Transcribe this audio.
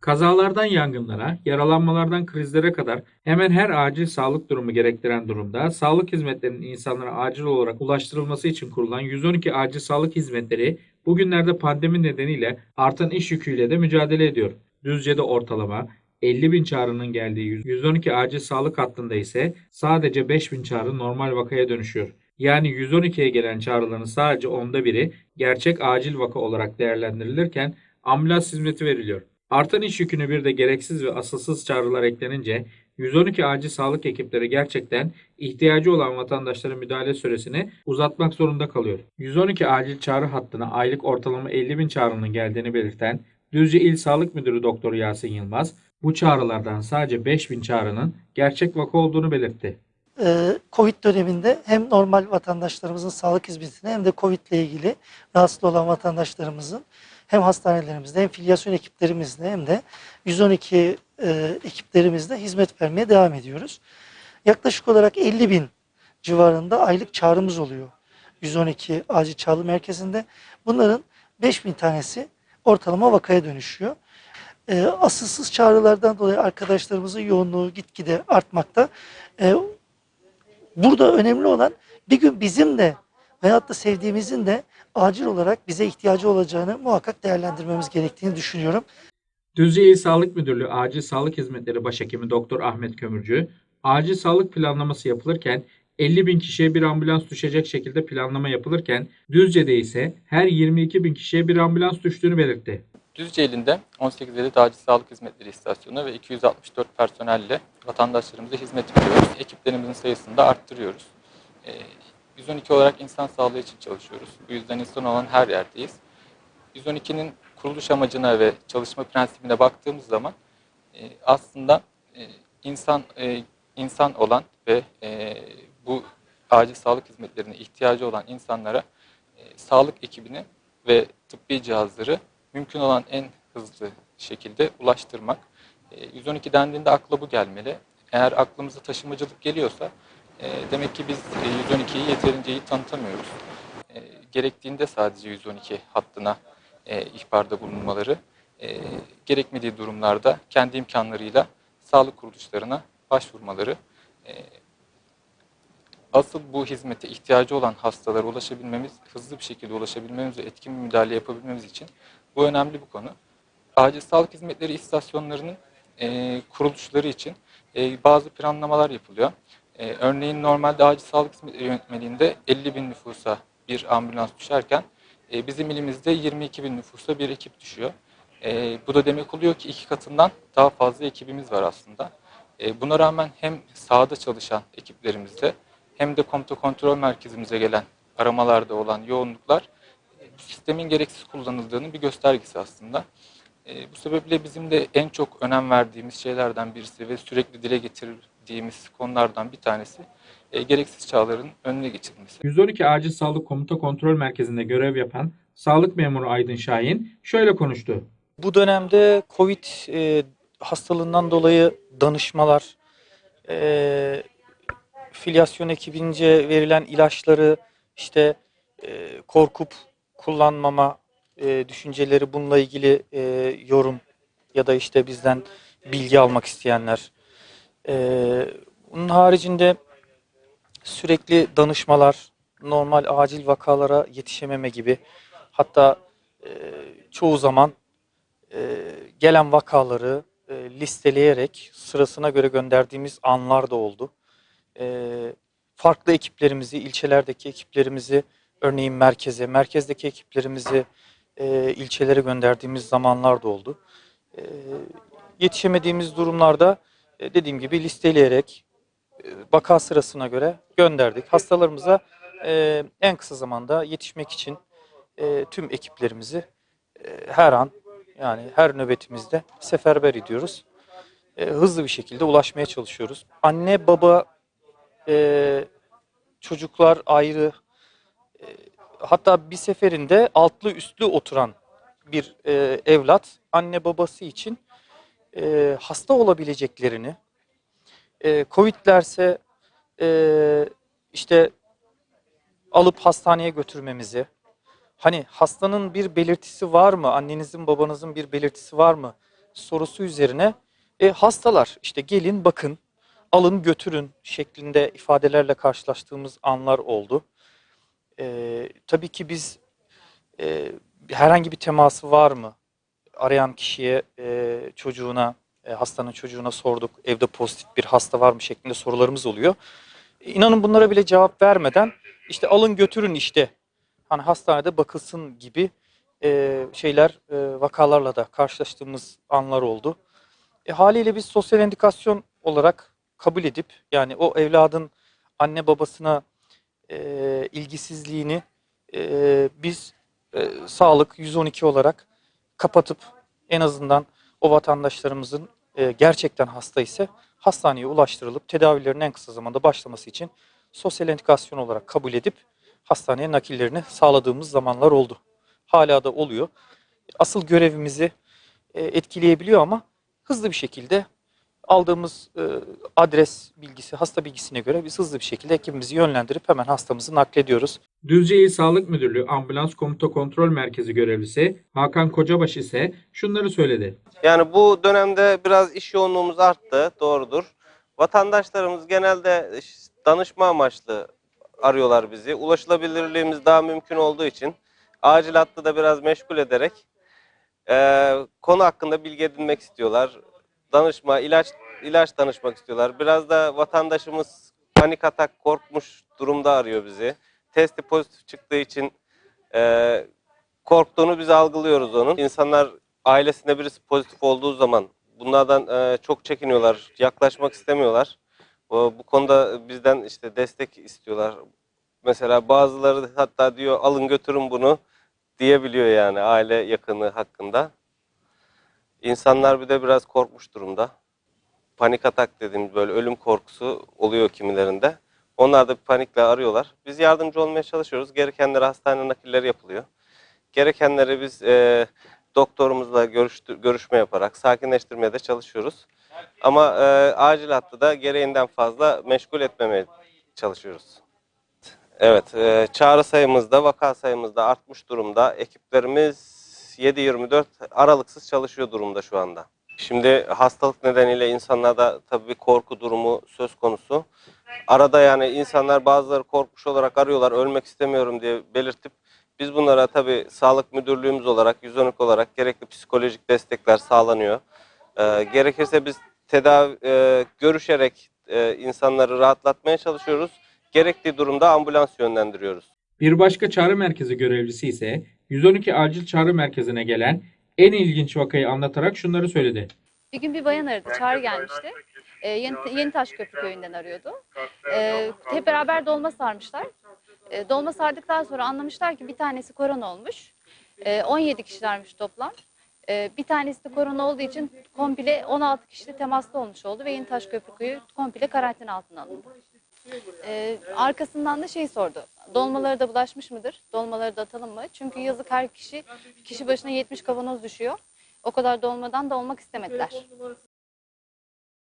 Kazalardan yangınlara, yaralanmalardan krizlere kadar hemen her acil sağlık durumu gerektiren durumda sağlık hizmetlerinin insanlara acil olarak ulaştırılması için kurulan 112 acil sağlık hizmetleri bugünlerde pandemi nedeniyle artan iş yüküyle de mücadele ediyor. Düzce'de ortalama 50 bin çağrının geldiği 112 acil sağlık hattında ise sadece 5 bin çağrı normal vakaya dönüşüyor. Yani 112'ye gelen çağrıların sadece onda biri gerçek acil vaka olarak değerlendirilirken ambulans hizmeti veriliyor. Artan iş yüküne bir de gereksiz ve asılsız çağrılar eklenince 112 acil sağlık ekipleri gerçekten ihtiyacı olan vatandaşların müdahale süresini uzatmak zorunda kalıyor. 112 acil çağrı hattına aylık ortalama 50 bin çağrının geldiğini belirten Düzce İl Sağlık Müdürü Doktor Yasin Yılmaz, bu çağrılardan sadece 5 bin çağrının gerçek vaka olduğunu belirtti. Ee, Covid döneminde hem normal vatandaşlarımızın sağlık hizmetine hem de Covid ile ilgili rahatsız olan vatandaşlarımızın hem hastanelerimizde hem filyasyon ekiplerimizde hem de 112 e, ekiplerimizde hizmet vermeye devam ediyoruz. Yaklaşık olarak 50 bin civarında aylık çağrımız oluyor 112 acil çağrı merkezinde. Bunların 5 bin tanesi ortalama vakaya dönüşüyor. E, asılsız çağrılardan dolayı arkadaşlarımızın yoğunluğu gitgide artmakta. E, Burada önemli olan bir gün bizim de veyahut da sevdiğimizin de acil olarak bize ihtiyacı olacağını muhakkak değerlendirmemiz gerektiğini düşünüyorum. Düzce İl Sağlık Müdürlüğü Acil Sağlık Hizmetleri Başhekimi Doktor Ahmet Kömürcü, acil sağlık planlaması yapılırken 50 bin kişiye bir ambulans düşecek şekilde planlama yapılırken Düzce'de ise her 22 bin kişiye bir ambulans düştüğünü belirtti. Düzce ilinde 18 adet acil sağlık hizmetleri istasyonu ve 264 personelle vatandaşlarımıza hizmet veriyoruz. Ekiplerimizin sayısını da arttırıyoruz. Ee, 112 olarak insan sağlığı için çalışıyoruz. Bu yüzden insan olan her yerdeyiz. 112'nin kuruluş amacına ve çalışma prensibine baktığımız zaman e, aslında e, insan e, insan olan ve bu acil sağlık hizmetlerine ihtiyacı olan insanlara sağlık ekibini ve tıbbi cihazları mümkün olan en hızlı şekilde ulaştırmak. E, 112 dendiğinde akla bu gelmeli. Eğer aklımıza taşımacılık geliyorsa e, demek ki biz e, 112'yi yeterince iyi tanıtamıyoruz. E, gerektiğinde sadece 112 hattına e, ihbarda bulunmaları, e, gerekmediği durumlarda kendi imkanlarıyla sağlık kuruluşlarına başvurmaları, e, asıl bu hizmete ihtiyacı olan hastalara ulaşabilmemiz, hızlı bir şekilde ulaşabilmemiz ve etkin bir müdahale yapabilmemiz için bu önemli bir konu. Acil sağlık hizmetleri istasyonlarının e, kuruluşları için e, bazı planlamalar yapılıyor. E, örneğin normalde acil sağlık hizmetleri yönetmeliğinde 50 bin nüfusa bir ambulans düşerken e, bizim ilimizde 22 bin nüfusa bir ekip düşüyor. E, bu da demek oluyor ki iki katından daha fazla ekibimiz var aslında. E, buna rağmen hem sahada çalışan ekiplerimizde hem de komuta kontrol merkezimize gelen aramalarda olan yoğunluklar e, sistemin gereksiz kullanıldığının bir göstergesi aslında. E, bu sebeple bizim de en çok önem verdiğimiz şeylerden birisi ve sürekli dile getirdiğimiz konulardan bir tanesi e, gereksiz çağların önüne geçilmesi. 112 Acil Sağlık Komuta Kontrol Merkezi'nde görev yapan sağlık memuru Aydın Şahin şöyle konuştu. Bu dönemde Covid e, hastalığından dolayı danışmalar, e, filyasyon ekibince verilen ilaçları işte e, korkup kullanmama e, düşünceleri bununla ilgili e, yorum ya da işte bizden bilgi almak isteyenler. E, bunun haricinde sürekli danışmalar, normal acil vakalara yetişememe gibi hatta e, çoğu zaman e, gelen vakaları e, listeleyerek sırasına göre gönderdiğimiz anlar da oldu. E, farklı ekiplerimizi, ilçelerdeki ekiplerimizi örneğin merkeze, merkezdeki ekiplerimizi e, ilçelere gönderdiğimiz zamanlar da oldu. E, yetişemediğimiz durumlarda dediğim gibi listeleyerek e, vaka sırasına göre gönderdik. Hastalarımıza e, en kısa zamanda yetişmek için e, tüm ekiplerimizi e, her an yani her nöbetimizde seferber ediyoruz. E, hızlı bir şekilde ulaşmaya çalışıyoruz. Anne baba e, çocuklar ayrı e, hatta bir seferinde altlı üstlü oturan bir e, evlat anne babası için e, hasta olabileceklerini e, Covid'lerse e, işte alıp hastaneye götürmemizi hani hastanın bir belirtisi var mı annenizin babanızın bir belirtisi var mı sorusu üzerine e, hastalar işte gelin bakın alın götürün şeklinde ifadelerle karşılaştığımız anlar oldu. E, tabii ki biz e, herhangi bir teması var mı? Arayan kişiye, e, çocuğuna, e, hastanın çocuğuna sorduk. Evde pozitif bir hasta var mı şeklinde sorularımız oluyor. İnanın bunlara bile cevap vermeden işte alın götürün işte hani hastanede bakılsın gibi e, şeyler e, vakalarla da karşılaştığımız anlar oldu. E, haliyle biz sosyal endikasyon olarak kabul edip yani o evladın anne babasına e, ilgisizliğini e, biz e, sağlık 112 olarak kapatıp en azından o vatandaşlarımızın e, gerçekten hasta ise hastaneye ulaştırılıp tedavilerin en kısa zamanda başlaması için sosyal endikasyon olarak kabul edip hastaneye nakillerini sağladığımız zamanlar oldu. Hala da oluyor. Asıl görevimizi e, etkileyebiliyor ama hızlı bir şekilde aldığımız e, adres bilgisi, hasta bilgisine göre biz hızlı bir şekilde ekibimizi yönlendirip hemen hastamızı naklediyoruz. Düzce İl Sağlık Müdürlüğü Ambulans Komuta Kontrol Merkezi görevlisi Hakan Kocabaş ise şunları söyledi. Yani bu dönemde biraz iş yoğunluğumuz arttı, doğrudur. Vatandaşlarımız genelde danışma amaçlı arıyorlar bizi. Ulaşılabilirliğimiz daha mümkün olduğu için acil hattı da biraz meşgul ederek eee, konu hakkında bilgi edinmek istiyorlar. Danışma, ilaç ilaç danışmak istiyorlar. Biraz da vatandaşımız panik atak, korkmuş durumda arıyor bizi. Testi pozitif çıktığı için eee, korktuğunu biz algılıyoruz onun. İnsanlar ailesinde birisi pozitif olduğu zaman bunlardan e, çok çekiniyorlar, yaklaşmak istemiyorlar. Bu, bu konuda bizden işte destek istiyorlar. Mesela bazıları hatta diyor alın götürün bunu diyebiliyor yani aile yakını hakkında. İnsanlar bir de biraz korkmuş durumda. Panik atak dediğimiz böyle ölüm korkusu oluyor kimilerinde. Onlar da bir panikle arıyorlar. Biz yardımcı olmaya çalışıyoruz. Gerekenleri hastane nakilleri yapılıyor. Gerekenleri biz e, doktorumuzla görüştü, görüşme yaparak sakinleştirmeye de çalışıyoruz. Ama e, acil hattı da gereğinden fazla meşgul etmemeye çalışıyoruz. Evet, e, çağrı sayımız da vaka sayımız da artmış durumda. Ekiplerimiz 7-24 aralıksız çalışıyor durumda şu anda. Şimdi hastalık nedeniyle insanlarda tabii bir korku durumu söz konusu. Arada yani insanlar bazıları korkmuş olarak arıyorlar, ölmek istemiyorum diye belirtip biz bunlara tabii sağlık müdürlüğümüz olarak, 112 olarak gerekli psikolojik destekler sağlanıyor. Ee, gerekirse biz tedavi e, görüşerek e, insanları rahatlatmaya çalışıyoruz. Gerektiği durumda ambulans yönlendiriyoruz. Bir başka çağrı merkezi görevlisi ise 112 acil çağrı merkezine gelen en ilginç vakayı anlatarak şunları söyledi. Bir gün bir bayan aradı, çağrı gelmişti. Ee, Yeni, Yeni Taşköprü köyünden arıyordu. Ee, hep beraber dolma sarmışlar. Ee, dolma sardıktan sonra anlamışlar ki bir tanesi korona olmuş. Ee, 17 kişilermiş toplam. Ee, bir tanesi de korona olduğu için komple 16 kişiyle temaslı olmuş oldu ve Yeni Taşköprü köyü komple karantina altına alındı. Ee, arkasından da şey sordu. Dolmaları da bulaşmış mıdır? Dolmaları da atalım mı? Çünkü yazık her kişi kişi başına 70 kavanoz düşüyor. O kadar dolmadan da olmak istemediler.